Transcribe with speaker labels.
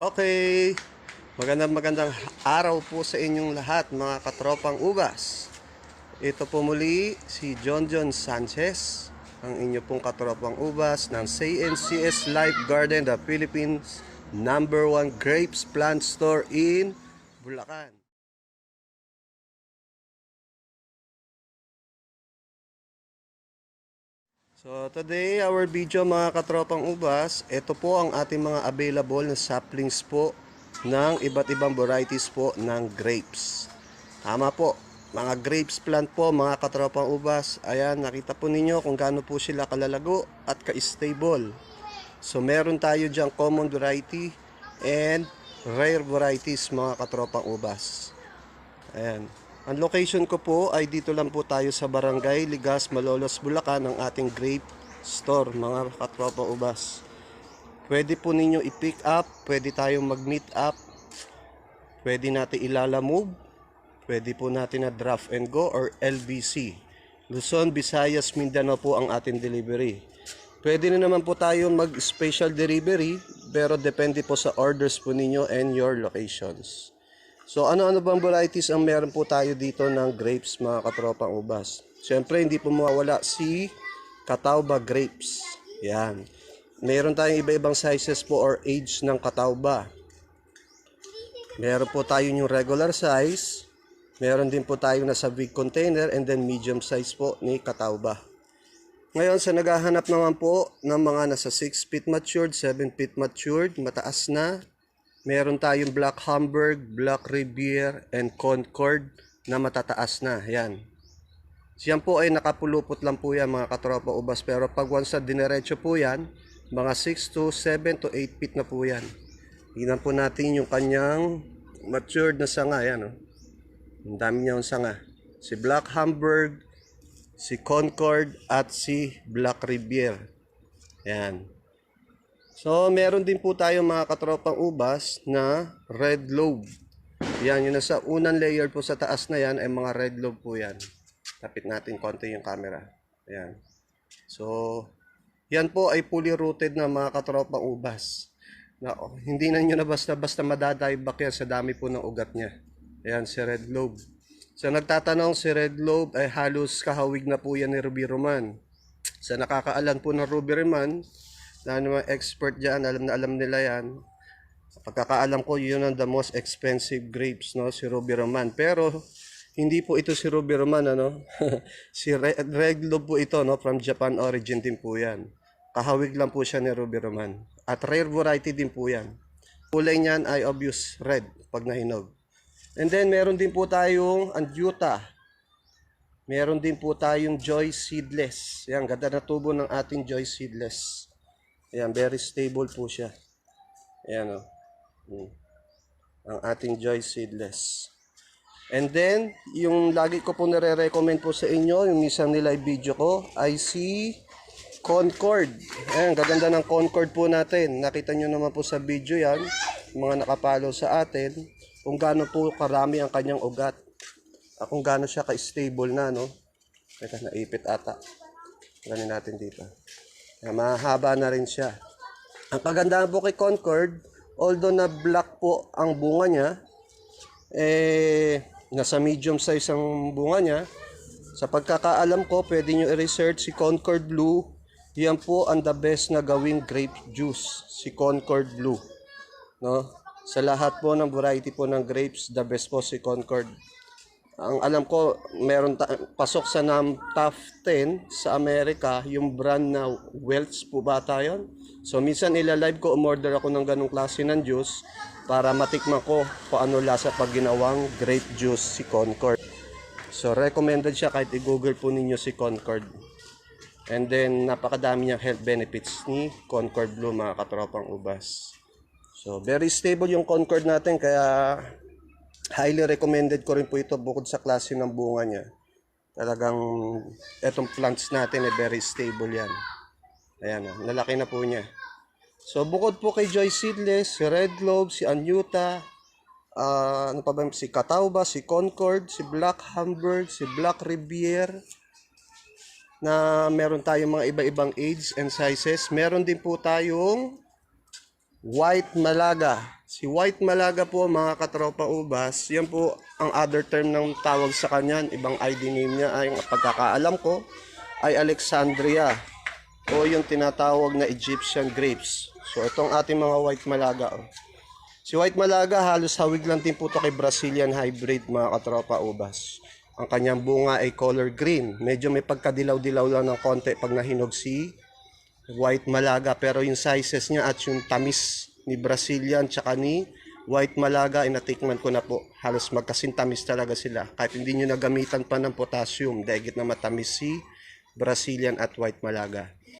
Speaker 1: Okay, magandang magandang araw po sa inyong lahat mga katropang ubas. Ito po muli si John John Sanchez, ang inyo pong katropang ubas ng CNCS Life Garden, the Philippines number one grapes plant store in Bulacan. So today our video mga katropang ubas, ito po ang ating mga available na saplings po ng iba't ibang varieties po ng grapes. Tama po, mga grapes plant po mga katropang ubas. Ayan, nakita po ninyo kung gaano po sila kalalago at ka-stable. So meron tayo diyang common variety and rare varieties mga katropang ubas. Ayan. Ang location ko po ay dito lang po tayo sa Barangay Ligas, Malolos, Bulacan, ang ating grape store, mga katropa ubas. Pwede po ninyo i-pick up, pwede tayong mag-meet up, pwede natin ilalamove, pwede po natin na draft and go or LBC. Luzon, Visayas, Mindanao po ang ating delivery. Pwede na naman po tayong mag-special delivery, pero depende po sa orders po ninyo and your locations. So ano-ano bang varieties ang meron po tayo dito ng grapes mga katropang ubas? Siyempre hindi po mawawala si Catawba grapes. Yan. Meron tayong iba-ibang sizes po or age ng Catawba. Meron po tayo yung regular size. Meron din po tayo nasa big container and then medium size po ni Catawba. Ngayon sa naghahanap naman po ng mga nasa 6 feet matured, 7 feet matured, mataas na, Meron tayong Black Hamburg, Black Riviere, and Concord na matataas na. Yan. Siyan po ay nakapulupot lang po yan mga katropa ubas. Pero pag once na dinerecho po yan, mga 6 to 7 to 8 feet na po yan. Tingnan po natin yung kanyang matured na sanga. Yan, oh. Ang dami niyang sanga. Si Black Hamburg, si Concord, at si Black Riviere. Yan. So, meron din po tayo mga katropang ubas na red lobe. Yan, yung nasa unang layer po sa taas na yan ay mga red lobe po yan. Tapit natin konti yung camera. Ayan. So, yan po ay fully rooted na mga katropang ubas. Na, oh, hindi na nyo na basta-basta madadivebak yan sa dami po ng ugat niya. Ayan, si red lobe. So, nagtatanong si red lobe ay halos kahawig na po yan ni Ruby Roman. Sa nakakaalam po ng Ruby Roman, na mga expert dyan, alam na alam nila yan. Pagkakaalam ko, yun ang the most expensive grapes, no? Si Ruby Roman. Pero, hindi po ito si Ruby Roman, ano? si Lobe po ito, no? From Japan origin din po yan. Kahawig lang po siya ni Ruby Roman. At rare variety din po yan. Kulay niyan ay obvious red pag nahinog. And then, meron din po tayong Andyuta. Meron din po tayong Joy Seedless. Yan, ganda na tubo ng ating Joy Seedless. Ayan, very stable po siya. Ayan o. Hmm. Ang ating Joy Seedless. And then, yung lagi ko po nare-recommend po sa inyo, yung isang nila video ko, ay si Concord. Ayan, gaganda ng Concord po natin. Nakita nyo naman po sa video yan, mga nakapalo sa atin, kung gaano po karami ang kanyang ugat. At kung gaano siya ka-stable na, no? Teka, naipit ata. Ganin natin dito. Ayan, mahaba na rin siya. Ang kagandahan po kay Concord, although na black po ang bunga niya, eh, nasa medium size ang bunga niya. Sa pagkakaalam ko, pwede nyo i-research si Concord Blue. Yan po ang the best na gawing grape juice, si Concord Blue. No? Sa lahat po ng variety po ng grapes, the best po si Concord. Ang alam ko, meron ta- pasok sa nam top 10 sa Amerika, yung brand na Welch po ba tayo? So minsan ila-live ko, umorder ako ng ganong klase ng juice para matikman ko kung ano lasa pag ginawang grape juice si Concord. So recommended siya kahit i-google po ninyo si Concord. And then napakadami niyang health benefits ni Concord Blue mga katropang ubas. So very stable yung Concord natin kaya highly recommended ko rin po ito bukod sa klase ng bunga niya. Talagang etong plants natin ay very stable yan. Ayan, oh, nalaki na po niya. So bukod po kay Joy Seedless, si Red Globe, si Anyuta, ah, ano pa ba, si Catawba, si Concord, si Black Hamburg, si Black Riviere, na meron tayong mga iba-ibang age and sizes. Meron din po tayong White Malaga, si White Malaga po mga katropa ubas, yan po ang other term ng tawag sa kanya, ibang ID name niya ay pagkakaalam ko ay Alexandria o yung tinatawag na Egyptian grapes. So itong ating mga White Malaga. Oh. Si White Malaga halos hawig lang din po ito kay Brazilian hybrid mga katropa ubas. Ang kanyang bunga ay color green. Medyo may pagkadilaw-dilaw lang ng konti pag nahinog si White Malaga pero yung sizes niya at yung tamis ni Brazilian tsaka ni White Malaga ay natikman ko na po. Halos magkasintamis talaga sila. Kahit hindi nyo nagamitan pa ng potassium, dahil na matamis si Brazilian at White Malaga.